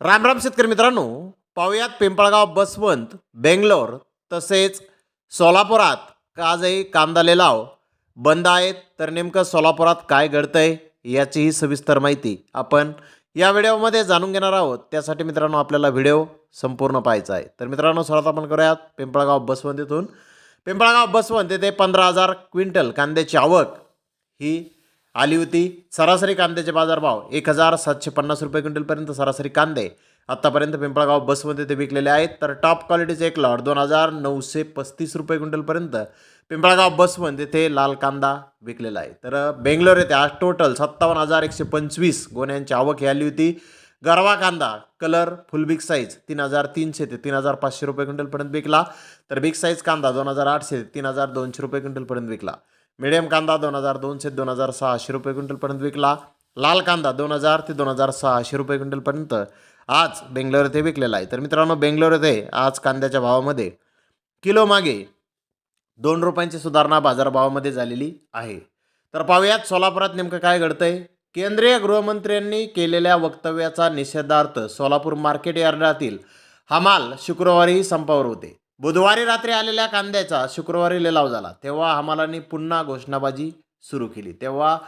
राम राम शेतकरी मित्रांनो पाहुयात पिंपळगाव बसवंत बेंगलोर तसेच सोलापुरात आजही कांदा लिलाव बंद आहेत तर नेमकं सोलापुरात काय घडतंय याचीही सविस्तर माहिती आपण या व्हिडिओमध्ये जाणून घेणार आहोत. त्यासाठी मित्रांनो आपल्याला व्हिडिओ संपूर्ण पाहायचा आहे. तर मित्रांनो सर्वात आपण करूयात पिंपळगाव बसवंत येथून पिंपळगाव बसवंत येथे पंधरा हजार क्विंटल कांद्याची आवक ही आली होती सरासरी कांद्याचे बाजारभाव एक हजार सातशे पन्नास रुपये क्विंटलपर्यंत सरासरी कांदे. आत्तापर्यंत पिंपळगाव बसमध्ये ते विकलेले आहेत तर टॉप क्वालिटीचे एक लॉट दोन हजार नऊशे पस्तीस रुपये क्विंटलपर्यंत पिंपळगाव बसमध्ये ते लाल कांदा विकलेला आहे. तर बेंगलोर येथे आज टोटल सत्तावन्न हजार एकशे पंचवीस गोण्यांची आवक ही आली होती. गरवा कांदा कलर फुल बिग साईज तीन हजार तीनशे ते तीन हजार पाचशे रुपये क्विंटलपर्यंत विकला. तर बिग साईज कांदा दोन हजार आठशे ते तीन हजार दोनशे रुपये क्विंटलपर्यंत विकला. मिडियम कांदा दोन हजार दोनशे दोन हजार सहाशे रुपये क्विंटलपर्यंत विकला. लाल कांदा दोन हजार ते दोन हजार सहाशे रुपये क्विंटलपर्यंत आज बेंगलोर येथे विकलेला आहे. तर मित्रांनो बेंगलोर येथे आज कांद्याच्या भावामध्ये किलो मागे दोन रुपयांची सुधारणा बाजारभावामध्ये झालेली आहे. तर पाहूयात सोलापुरात नेमकं काय घडतंय. केंद्रीय गृहमंत्र्यांनी केलेल्या वक्तव्याचा निषेधार्थ सोलापूर मार्केट यार्डातील हमाल शुक्रवारी संपावर होते. बुधवारी रात्री आलेल्या कांद्याचा शुक्रवारी लिलाव झाला. तेव्हा हमालांनी पुन्हा घोषणाबाजी सुरू केली. तेव्हा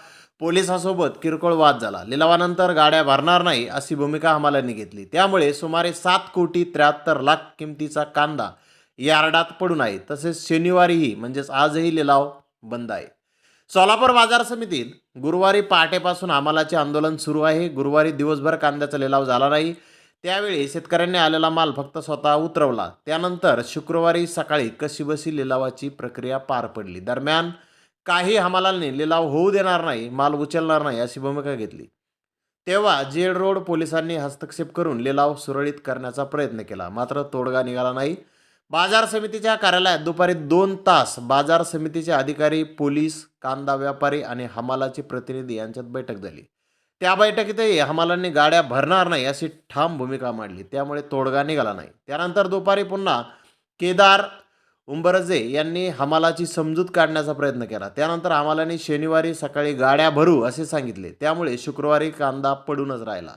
पोलिसासोबत किरकोळ वाद झाला. लिलावानंतर गाड्या भरणार नाही अशी भूमिका हमालांनी घेतली. त्यामुळे सुमारे सात कोटी त्र्याहत्तर लाख किमतीचा कांदा यार्डात पडून आहे. तसेच शनिवारीही म्हणजेच आजही लिलाव बंद आहे. सोलापूर बाजार समितीत गुरुवारी पहाटेपासून हमालाचे आंदोलन सुरू आहे. गुरुवारी दिवसभर कांद्याचा लिलाव झाला नाही. त्यावेळी शेतकऱ्यांनी आलेला माल फक्त स्वतः उतरवला. त्यानंतर शुक्रवारी सकाळी कशीबसी लिलावाची प्रक्रिया पार पडली. दरम्यान काही हमालांनी लिलाव होऊ देणार नाही माल उचलणार नाही अशी भूमिका घेतली. तेव्हा जेड रोड पोलिसांनी हस्तक्षेप करून लिलाव सुरळीत करण्याचा प्रयत्न केला. मात्र तोडगा निघाला नाही. बाजार समितीच्या कार्यालयात दुपारी दोन तास बाजार समितीचे अधिकारी पोलीस कांदा व्यापारी आणि हमालाचे प्रतिनिधी यांच्यात बैठक झाली. त्या बैठकीतही हमालांनी गाड्या भरणार नाही अशी ठाम भूमिका मांडली. त्यामुळे तोडगा निघाला नाही. त्यानंतर दुपारी पुन्हा केदार उंबरजे यांनी हमालाची समजूत काढण्याचा प्रयत्न केला. त्यानंतर हमालांनी शनिवारी सकाळी गाड्या भरू असे सांगितले. त्यामुळे शुक्रवारी कांदा पडूनच राहिला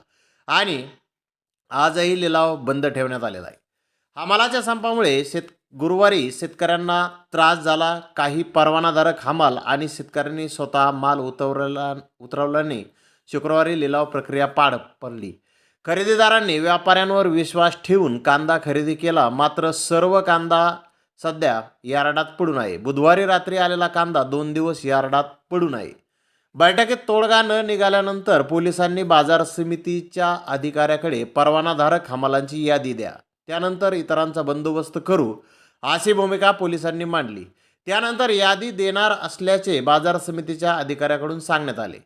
आणि आजही लिलाव बंद ठेवण्यात आलेला आहे. हमालाच्या संपामुळे शेत गुरुवारी शेतकऱ्यांना त्रास झाला. काही परवानाधारक हमाल आणि शेतकऱ्यांनी स्वतः माल उतरवला उतरवल्याने शुक्रवारी लिलाव प्रक्रिया पाड पडली. खरेदीदारांनी व्यापाऱ्यांवर विश्वास ठेवून कांदा खरेदी केला मात्र सर्व कांदा सध्या यार्डात पडून आहे बुधवारी रात्री आलेला कांदा दोन दिवस यार्डात पडून आहे बैठकीत तोडगा न निघाल्यानंतर पोलिसांनी बाजार समितीच्या अधिकाऱ्याकडे परवानाधारक हमालांची यादी द्या. त्यानंतर इतरांचा बंदोबस्त करू अशी भूमिका पोलिसांनी मांडली. त्यानंतर यादी देणार असल्याचे बाजार समितीच्या अधिकाऱ्याकडून सांगण्यात आले.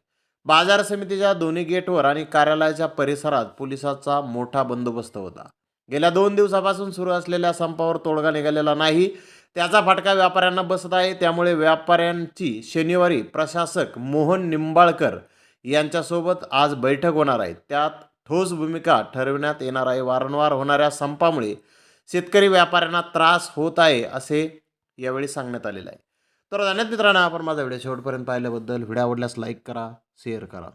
बाजार समितीच्या दोन्ही गेटवर आणि कार्यालयाच्या परिसरात पोलिसाचा मोठा बंदोबस्त होता. गेल्या दोन दिवसापासून सुरू असलेल्या संपावर तोडगा निघालेला नाही. त्याचा फटका व्यापाऱ्यांना बसत आहे. त्यामुळे व्यापाऱ्यांची शनिवारी प्रशासक मोहन निंबाळकर यांच्यासोबत आज बैठक होणार आहे. त्यात ठोस भूमिका ठरविण्यात येणार आहे. वारंवार होणाऱ्या संपामुळे शेतकरी व्यापाऱ्यांना त्रास होत आहे असे यावेळी सांगण्यात आलेलं आहे. तर धन्यवाद मित्रांनो आपण माझा व्हिडिओ शेवटपर्यंत पाहिल्याबद्दल. व्हिडिओ आवडल्यास लाईक करा. शेअर करा